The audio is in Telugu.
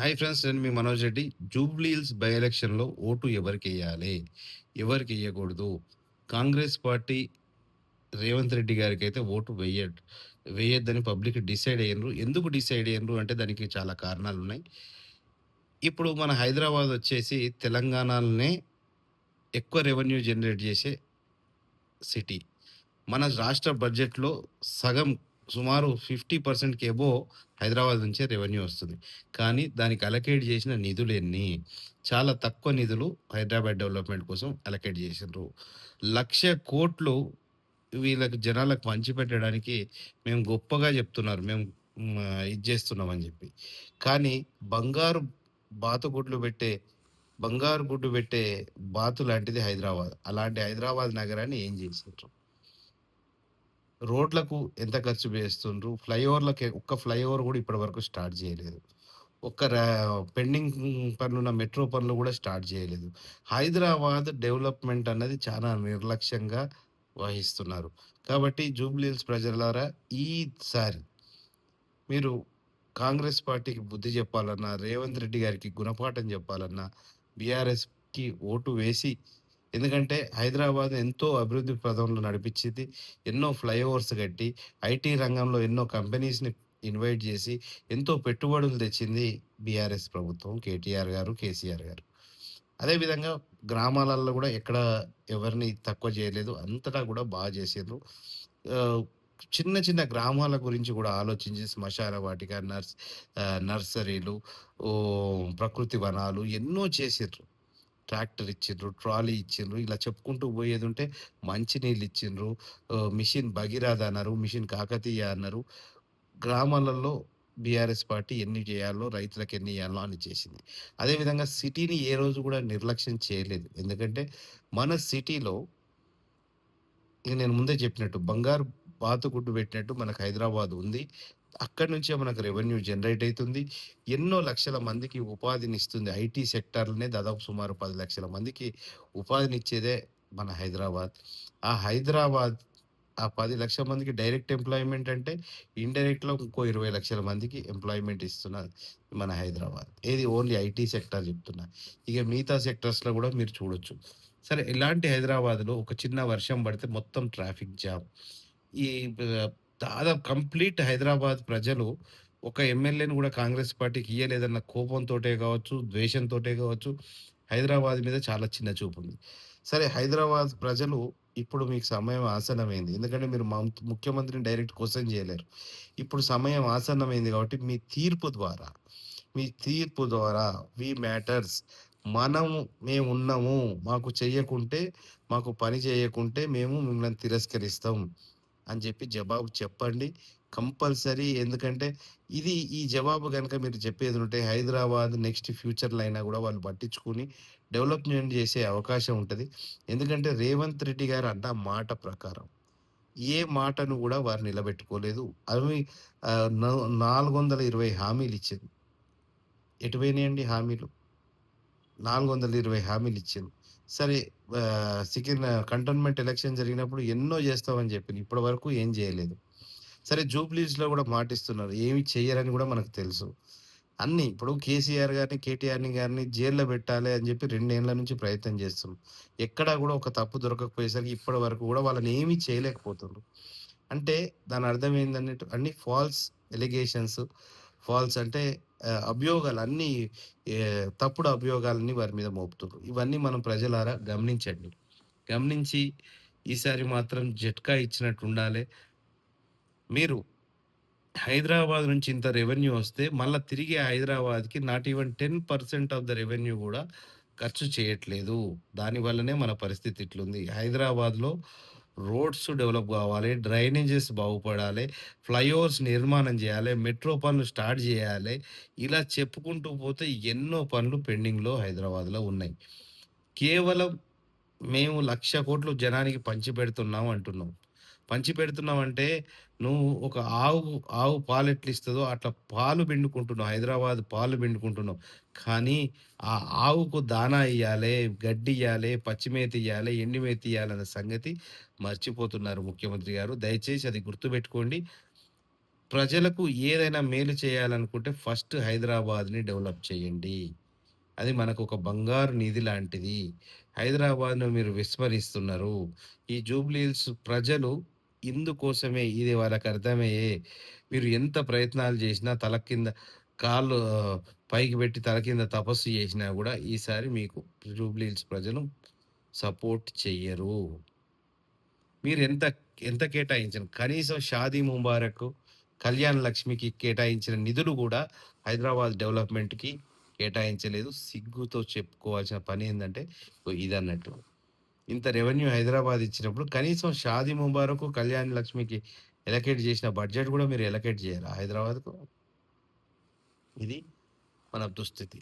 హాయ్ ఫ్రెండ్స్ నేను మీ మనోజ్ రెడ్డి. జూబ్లీహిల్స్ బై ఎలక్షన్లో ఓటు ఎవరికి వేయాలి ఎవరికి వేయకూడదు కాంగ్రెస్ పార్టీ రేవంత్ రెడ్డి గారికి అయితే ఓటు వేయ వేయొద్దని పబ్లిక్ డిసైడ్ అయ్యారు ఎందుకు డిసైడ్ అయ్యారు అంటే దానికి చాలా కారణాలు ఉన్నాయి. ఇప్పుడు మన హైదరాబాద్ వచ్చేసి తెలంగాణలోనే ఎక్కువ రెవెన్యూ జనరేట్ చేసే సిటీ. మన రాష్ట్ర బడ్జెట్లో సగం సుమారు ఫిఫ్టీ పర్సెంట్కి కేబో హైదరాబాద్ నుంచే రెవెన్యూ వస్తుంది. కానీ దానికి అలకేట్ చేసిన నిధులు ఎన్ని? చాలా తక్కువ నిధులు హైదరాబాద్ డెవలప్మెంట్ కోసం అలకేట్ చేసిండ్రు. లక్ష కోట్లు వీళ్ళకి జనాలకు పంచిపెట్టడానికి మేము గొప్పగా చెప్తున్నారు. మేము ఇది చేస్తున్నామని చెప్పి. కానీ బంగారు బాతుగుడ్లు పెట్టే బంగారు గుడ్డు పెట్టే బాతు లాంటిది హైదరాబాద్. అలాంటి హైదరాబాద్ నగరాన్ని ఏం చేసిండ్రు? రోడ్లకు ఎంత ఖర్చు వేస్తుండ్రు? ఫ్లైఓవర్లకి ఒక్క ఫ్లైఓవర్ కూడా ఇప్పటి వరకు స్టార్ట్ చేయలేదు. ఒక్క రా- పెండింగ్ పనులున్న మెట్రో పనులు కూడా స్టార్ట్ చేయలేదు. హైదరాబాద్ డెవలప్మెంట్ అన్నది చాలా నిర్లక్ష్యంగా వహిస్తున్నారు. కాబట్టి జూబ్లీహిల్స్ ప్రజలారా ఈసారి మీరు కాంగ్రెస్ పార్టీకి బుద్ధి చెప్పాలన్నా రేవంత్ రెడ్డి గారికి గుణపాఠం చెప్పాలన్నా బీఆర్ఎస్కి ఓటు వేసి ఎందుకంటే హైదరాబాద్ ఎంతో అభివృద్ధి పదంలో నడిపించింది. ఎన్నో ఫ్లైఓవర్స్ కట్టి ఐటీ రంగంలో ఎన్నో కంపెనీస్ని ఇన్వైట్ చేసి ఎంతో పెట్టుబడులు తెచ్చింది బీఆర్ఎస్ ప్రభుత్వం కేటీఆర్ గారు కేసీఆర్ గారు. అదేవిధంగా గ్రామాలలో కూడా ఎక్కడ ఎవరిని తక్కువ చేయలేదు అంతటా కూడా బాగా చేసిండ్రు. చిన్న చిన్న గ్రామాల గురించి కూడా ఆలోచించి శ్మశాన వాటిక నర్స్ నర్సరీలు ప్రకృతి వనాలు ఎన్నో చేసిండ్రు. ట్రాక్టర్ ఇచ్చిండ్రు ట్రాలీ ఇచ్చిండ్రు ఇలా చెప్పుకుంటూ పోయేది ఉంటే మంచినీళ్ళు ఇచ్చిండ్రు. మిషన్ భగీరథ అన్నారు మిషన్ కాకతీయ అన్నారు. గ్రామాలలో బీఆర్ఎస్ పార్టీ ఎన్ని చేయాలో రైతులకు ఎన్ని చేయాలో అని చేసింది. అదేవిధంగా సిటీని ఏ రోజు కూడా నిర్లక్ష్యం చేయలేదు. ఎందుకంటే మన సిటీలో నేను ముందే చెప్పినట్టు బంగారు బాతుగుడ్డు పెట్టినట్టు మనకు హైదరాబాద్ ఉంది. అక్కడి నుంచే మనకు రెవెన్యూ జనరేట్ అవుతుంది. ఎన్నో లక్షల మందికి ఉపాధిని ఇస్తుంది. ఐటీ సెక్టార్లోనే దాదాపు సుమారు పది లక్షల మందికి ఉపాధిని ఇచ్చేదే మన హైదరాబాద్. ఆ హైదరాబాద్ ఆ పది లక్షల మందికి డైరెక్ట్ ఎంప్లాయ్మెంట్ అంటే ఇండైరెక్ట్లో ఇంకో ఇరవై లక్షల మందికి ఎంప్లాయ్మెంట్ ఇస్తున్నది మన హైదరాబాద్. ఏది ఓన్లీ ఐటీ సెక్టర్ చెప్తున్నా. ఇక మిగతా సెక్టర్స్లో కూడా మీరు చూడొచ్చు. సరే ఇలాంటి హైదరాబాద్లో ఒక చిన్న వర్షం పడితే మొత్తం ట్రాఫిక్ జామ్. ఈ దాదాపు కంప్లీట్ హైదరాబాద్ ప్రజలు ఒక ఎమ్మెల్యేని కూడా కాంగ్రెస్ పార్టీకి ఇయ్యలేదన్న కోపంతోటే కావచ్చు ద్వేషంతోటే కావచ్చు హైదరాబాద్ మీద చాలా చిన్న చూపు ఉంది. సరే హైదరాబాద్ ప్రజలు ఇప్పుడు మీకు సమయం ఆసన్నమైంది. ఎందుకంటే మీరు మా ముఖ్యమంత్రిని డైరెక్ట్ క్వశ్చన్ చేయలేరు. ఇప్పుడు సమయం ఆసన్నమైంది కాబట్టి మీ తీర్పు ద్వారా మీ తీర్పు ద్వారా వి మ్యాటర్స్ మనము మేము ఉన్నాము. మాకు చేయకుంటే మాకు పని చేయకుంటే మేము మిమ్మల్ని తిరస్కరిస్తాం. అని చెప్పి జవాబు చెప్పండి. కంపల్సరీ ఎందుకంటే ఇది ఈ జవాబు కనుక మీరు చెప్పేది ఉంటే హైదరాబాద్ నెక్స్ట్ ఫ్యూచర్లో అయినా కూడా వాళ్ళు పట్టించుకుని డెవలప్మెంట్ చేసే అవకాశం ఉంటుంది. ఎందుకంటే రేవంత్ రెడ్డి గారు అన్న మాట ప్రకారం ఏ మాటను కూడా వారు నిలబెట్టుకోలేదు. అవి నాలుగు వందల ఇరవై హామీలు ఇచ్చింది. ఎటు హామీలు? నాలుగు వందల ఇరవై హామీలు ఇచ్చింది. సరే సికిన్ కంటోన్మెంట్ ఎలక్షన్ జరిగినప్పుడు ఎన్నో చేస్తామని చెప్పింది ఇప్పటి వరకు ఏం చేయలేదు. సరే జూబ్లీస్లో కూడా మాటిస్తున్నారు. ఏమి చేయరని కూడా మనకు తెలుసు. అన్ని ఇప్పుడు కేసీఆర్ గారిని కేటీఆర్ని గారిని జైల్లో పెట్టాలి అని చెప్పి రెండేళ్ళ నుంచి ప్రయత్నం చేస్తున్నాం. ఎక్కడా కూడా ఒక తప్పు దొరకకపోయేసరికి ఇప్పటి వరకు కూడా వాళ్ళని ఏమీ చేయలేకపోతున్నారు. అంటే దాని అర్థం ఏంటన్నట్టు అన్ని ఫాల్స్ ఎలిగేషన్స్ ఫాల్స్ అంటే అభియోగాలన్నీ అభియోగాలు అన్ని తప్పుడు అభియోగాలని వారి మీద మోపుతున్నారు ఇవన్నీ మనం ప్రజలారా గమనించండి. గమనించి ఈసారి మాత్రం జట్కా ఇచ్చినట్టు ఉండాలి. మీరు హైదరాబాద్ నుంచి ఇంత రెవెన్యూ వస్తే మళ్ళీ తిరిగి హైదరాబాద్కి not even ten percent of the revenue కూడా ఖర్చు చేయట్లేదు. దానివల్లనే మన పరిస్థితి ఇట్లుంది. హైదరాబాద్లో రోడ్స్ డెవలప్ కావాలి డ్రైనేజెస్ బాగుపడాలి ఫ్లైఓవర్స్ నిర్మాణం చేయాలి మెట్రో పనులు స్టార్ట్ చేయాలి. ఇలా చెప్పుకుంటూ పోతే ఎన్నో పనులు పెండింగ్లో హైదరాబాద్లో ఉన్నాయి. కేవలం మేము లక్ష కోట్లు జనానికి పంచి పెడుతున్నాం అంటున్నాం. పంచి పెడుతున్నావంటే నువ్వు ఒక ఆవు ఆవు పాలు ఎట్లా ఇస్తుందో అట్లా పాలు పిండుకుంటున్నావు హైదరాబాద్ పాలు పిండుకుంటున్నావు కానీ ఆ ఆవుకు దానా ఇవ్వాలి గడ్డి ఇవ్వాలి పచ్చిమేత ఇవ్వాలి ఎండిమేత ఇయ్యాలన్న సంగతి మర్చిపోతున్నారు ముఖ్యమంత్రి గారు దయచేసి అది గుర్తుపెట్టుకోండి ప్రజలకు ఏదైనా మేలు చేయాలనుకుంటే ఫస్ట్ హైదరాబాద్‌ని డెవలప్ చేయండి. అది మనకు ఒక బంగారు నిధి లాంటిది. హైదరాబాద్‌ను మీరు విస్మరిస్తున్నారు. ఈ జూబ్లీ హిల్స్ ప్రజలు ఇందుకోసమే ఇది వాళ్ళకి అర్థమయ్యే మీరు ఎంత ప్రయత్నాలు చేసినా తల కింద కాళ్ళు పైకి పెట్టి తల కింద తపస్సు చేసినా కూడా ఈసారి మీకు జూబ్లీ ప్రజలు సపోర్ట్ చెయ్యరు. మీరు ఎంత ఎంత కేటాయించిన కనీసం షాదీ ముబారక్, కళ్యాణ్ లక్ష్మికి కేటాయించిన నిధులు కూడా హైదరాబాద్ డెవలప్‌మెంట్‌కి కేటాయించలేదు. సిగ్గుతో చెప్పుకోవాల్సిన పని ఏంటంటే ఇది అన్నట్టు ఇంత రెవెన్యూ హైదరాబాద్ ఇచ్చినప్పుడు కనీసం షాదీ ముబారక్, కళ్యాణ్ లక్ష్మికి ఎలకేట్ చేసిన బడ్జెట్ కూడా మీరు ఎలకేట్ చేయాలి హైదరాబాద్‌కు? ఇది మన దుస్థితి.